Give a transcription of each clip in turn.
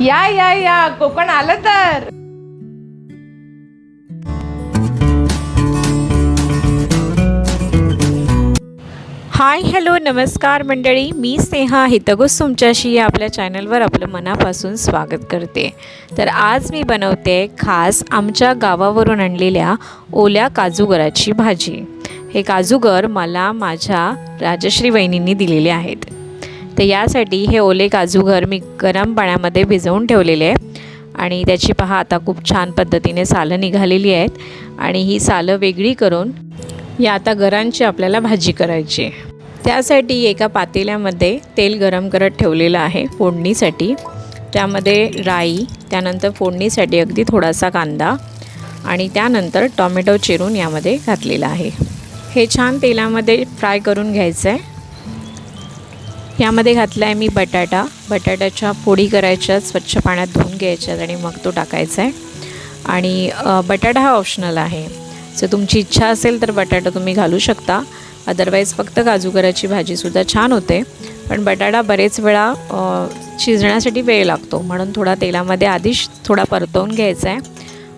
या या या. कोकण आलं तर. हाय हॅलो नमस्कार मंडळी. मी स्नेहा हितगुस तुमच्याशी या आपल्या चॅनलवर आपलं मनापासून स्वागत करते. तर आज मी बनवते खास आमच्या गावावरून आणलेल्या ओल्या काजूगराची भाजी. हे काजूगर मला माझ्या राजश्री वहिनींनी दिलेले आहेत. तर यासाठी हे ओले काजू घर मी गरम पाण्यामध्ये भिजवून ठेवलेले आहे. आणि त्याची पहा आता खूप छान पद्धतीने सालं निघालेली आहेत. आणि ही सालं वेगळी करून या आता गरांची आपल्याला भाजी करायची आहे. त्यासाठी एका पातेल्यामध्ये तेल गरम करत ठेवलेलं आहे फोडणीसाठी. त्यामध्ये राई त्यानंतर फोडणीसाठी अगदी थोडासा कांदा आणि त्यानंतर टॉमॅटो चिरून यामध्ये घातलेला आहे. हे छान तेलामध्ये फ्राय करून घ्यायचं आहे. यामध्ये घातला आहे मी बटाटा. बटाट्याच्या फोडी करायच्या स्वच्छ पाण्यात धुवून घ्यायच्यात आणि मग तो टाकायचा आहे आणि बटाटा हा ऑप्शनल आहे. जर तुमची इच्छा असेल तर बटाटा तुम्ही घालू शकता. अदरवाईज फक्त काजूगराची भाजीसुद्धा छान होते. पण बटाटा बरेच वेळा शिजण्यासाठी वेळ लागतो. म्हणून थोडा तेलामध्ये आधीच थोडा परतवून घ्यायचा आहे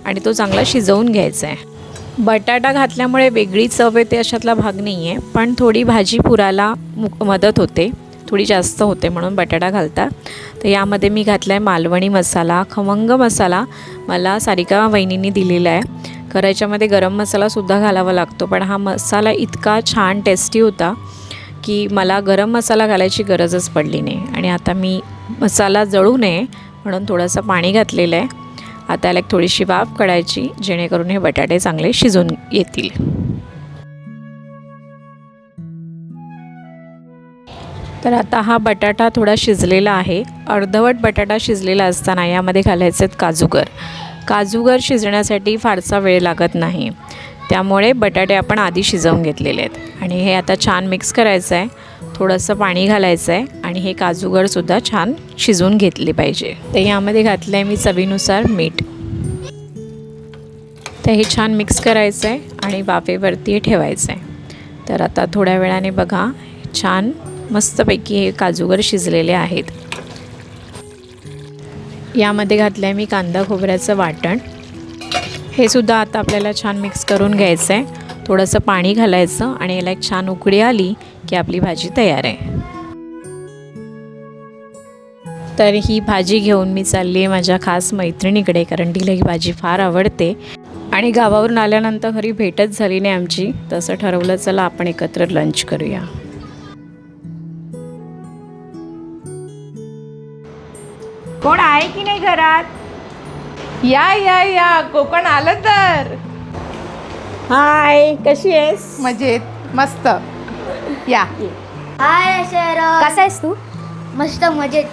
आणि तो चांगला शिजवून घ्यायचा आहे बटाटा घातल्यामुळे वेगळी चव येते अशातला भाग नाही आहे पण थोडी भाजी पुराला मु- मदत होते. थोडी जास्त होते म्हणून बटाटा घालतात तर यामध्ये मी घातला आहे मालवणी मसाला खमंग मसाला मला सारिका वहिनींनी दिलेला आहे. खरं याच्यामध्ये गरम मसालासुद्धा घालावा लागतो पण हा मसाला इतका छान टेस्टी होता की मला गरम मसाला घालायची गरजच पडली नाही. आणि आता मी मसाला जळू नये म्हणून थोडंसं पाणी घातलेलं आहे. आता याला एक थोडीशी वाफ काढायची जेणेकरून हे बटाटे चांगले शिजून येतील. तर आता हा बटाटा थोडा शिजलेला आहे. अर्धवट बटाटा शिजलेला असताना यामध्ये घालायचे आहेत काजूगर. काजूगर शिजण्यासाठी फारसा वेळ लागत नाही. त्यामुळे बटाटे आपण आधी शिजवून घेतलेले आहेत. आणि हे आता छान मिक्स करायचं आहे. थोडंसं पाणी घालायचं आहे आणि हे काजूगरसुद्धा छान शिजवून घेतले पाहिजे. तर यामध्ये घातलं आहे मी चवीनुसार मीठ. तर हे छान मिक्स करायचं आहे आणि वाफेवरती ठेवायचं आहे. तर आता थोड्या वेळाने बघा छान मस्तपैकी हे काजूगर शिजलेले आहेत. यामध्ये घातलं आहे मी कांदा खोबऱ्याचं वाटण. हे सुद्धा आता आपल्याला छान मिक्स करून घ्यायचं आहे थोडंसं पाणी घालायचं आणि याला एक छान उकळी आली की आपली भाजी तयार आहे. तर ही भाजी घेऊन मी चालली आहे माझ्या खास मैत्रिणीकडे कारण तिला ही भाजी फार आवडते. आणि गावावरून आल्यानंतर घरी भेटच झाली नाही आमची. तसं ठरवलं चला आपण एकत्र लंच करूया. कोण आहे की नाही घरात? या या या. कोकण आलं तर. हाय कशी आहेस? मजेत मस्त. या. हाय सर कसा आहेस तू? मस्त मजेत.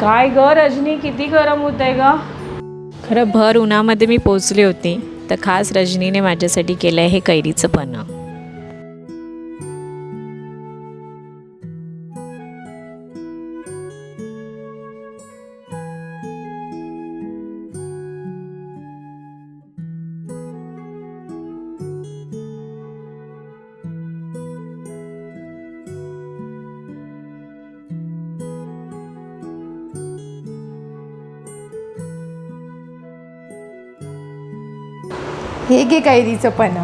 काय ग रजनी? किती गरम होत आहे ग. खरं भर उन्हामध्ये मी पोचले होते. तर खास रजनीने माझ्यासाठी केलं आहे हे कैरीचं पन्ह हे घे कैरीचं पण.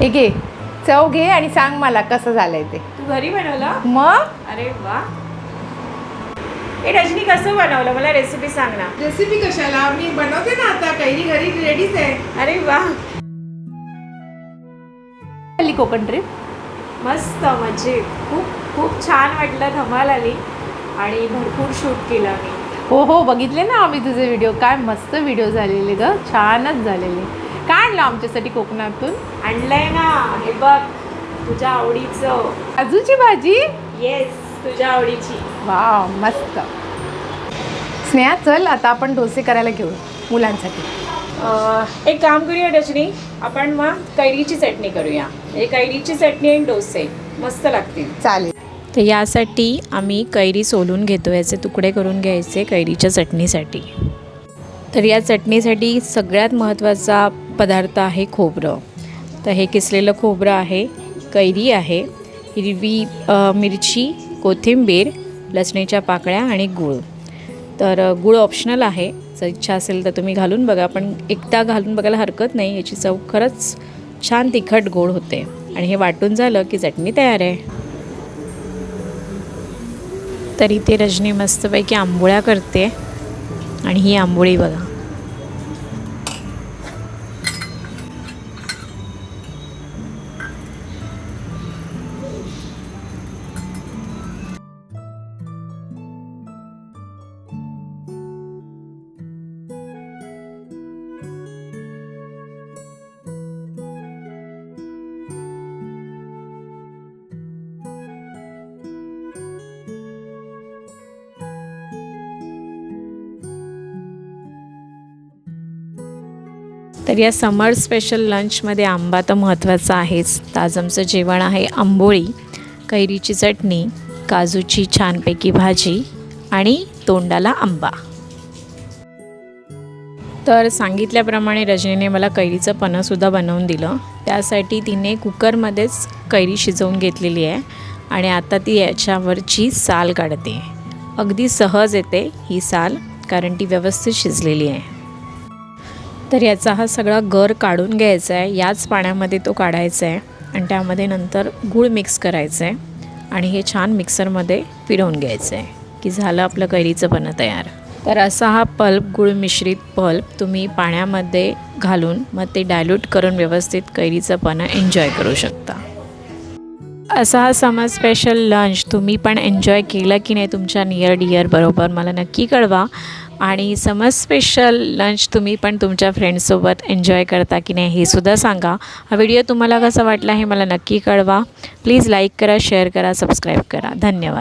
हे घे चव घे आणि सांग मला कसं झालंय ते. तू घरी बनवलं? मग? अरे वा. हे रजनी कसं बनवलं? मला रेसिपी सांग ना. रेसिपी कशाला? मी बनवते ना आता. कैरी घरी रेडीच आहे. अरे वा. आली कोकण ट्रिप मस्त मजेत. खूप खूप छान वाटलं धमाल आली. आणि भरपूर शूट केलं मी हो हो बघितले ना आम्ही तुझे व्हिडिओ काय मस्त व्हिडिओ झालेले ग. छानच झालेले. काय आणलं आमच्यासाठी कोकणातून? आणलंय ना हे बघ तुझ्या आवडीचं. काजूची भाजी? येस तुझ्या आवडीची. वा मस्त. स्नेहा चल आता आपण डोसे करायला घेऊ मुलांसाठी. अह, एक काम करूया रजनी. आपण मग कैरीची चटणी करूया. हे कैरीची चटणी आणि डोसे. मस्त लागतील. चालेल. तर यासाठी आम्ही कैरी सोलून घेतो याचे तुकडे करून घ्यायचे कैरीच्या चटणीसाठी. तर या चटणीसाठी सगळ्यात महत्त्वाचा पदार्थ आहे खोबरं. तर हे किसलेलं खोबरं आहे कैरी आहे हिरवी मिरची कोथिंबीर लसणीच्या पाकळ्या आणि गूळ. तर गूळ ऑप्शनल आहे. जर इच्छा असेल तर तुम्ही घालून बघा पण एकदा घालून बघायला हरकत नाही. याची चव खरंच छान तिखट गोड होते. आणि हे वाटून झालं की चटणी तयार आहे. तर इथे रजनी मस्तपैकी आंबोळ्या करते. आणि ही आंबोळी बघा. तर या समर स्पेशल लंचमध्ये आंबा तर महत्त्वाचा आहेच. तर आमचं जेवण आहे आंबोळी कैरीची चटणी काजूची छानपैकी भाजी आणि तोंडाला आंबा. तर सांगितल्याप्रमाणे रजनीने मला कैरीचं पन्हसुद्धा बनवून दिलं. त्यासाठी तिने कुकरमध्येच कैरी शिजवून घेतलेली आहे आणि आता ती याच्यावरची साल काढते. अगदी सहज येते ही साल कारण ती व्यवस्थित शिजलेली आहे. तर याचा हा सगळा गर काढून घ्यायचा आहे. याच पाण्यामध्ये तो काढायचा आहे आणि त्यामध्ये नंतर गूळ मिक्स करायचं आहे आणि हे छान मिक्सरमध्ये फिरवून घ्यायचं आहे की झालं आपलं कैरीचं पन्हं तयार. तर असा हा पल्प गूळ मिश्रित पल्प तुम्ही पाण्यामध्ये घालून मग ते डायल्यूट करून व्यवस्थित कैरीचं पन्हं एन्जॉय करू शकता. असा हा समर स्पेशल लंच तुम्ही पण एन्जॉय केलं की नाही तुमच्या नियर डिअर बरोबर मला नक्की कळवा. आणि समर स्पेशल लंच तुम्ही पण तुमच्या फ्रेंड्ससोबत एन्जॉय करता की नाही हे सुद्धा सांगा. हा व्हिडिओ तुम्हाला कसा वाटला हे मला नक्की कळवा. प्लीज लाईक करा शेअर करा सबस्क्राईब करा. धन्यवाद.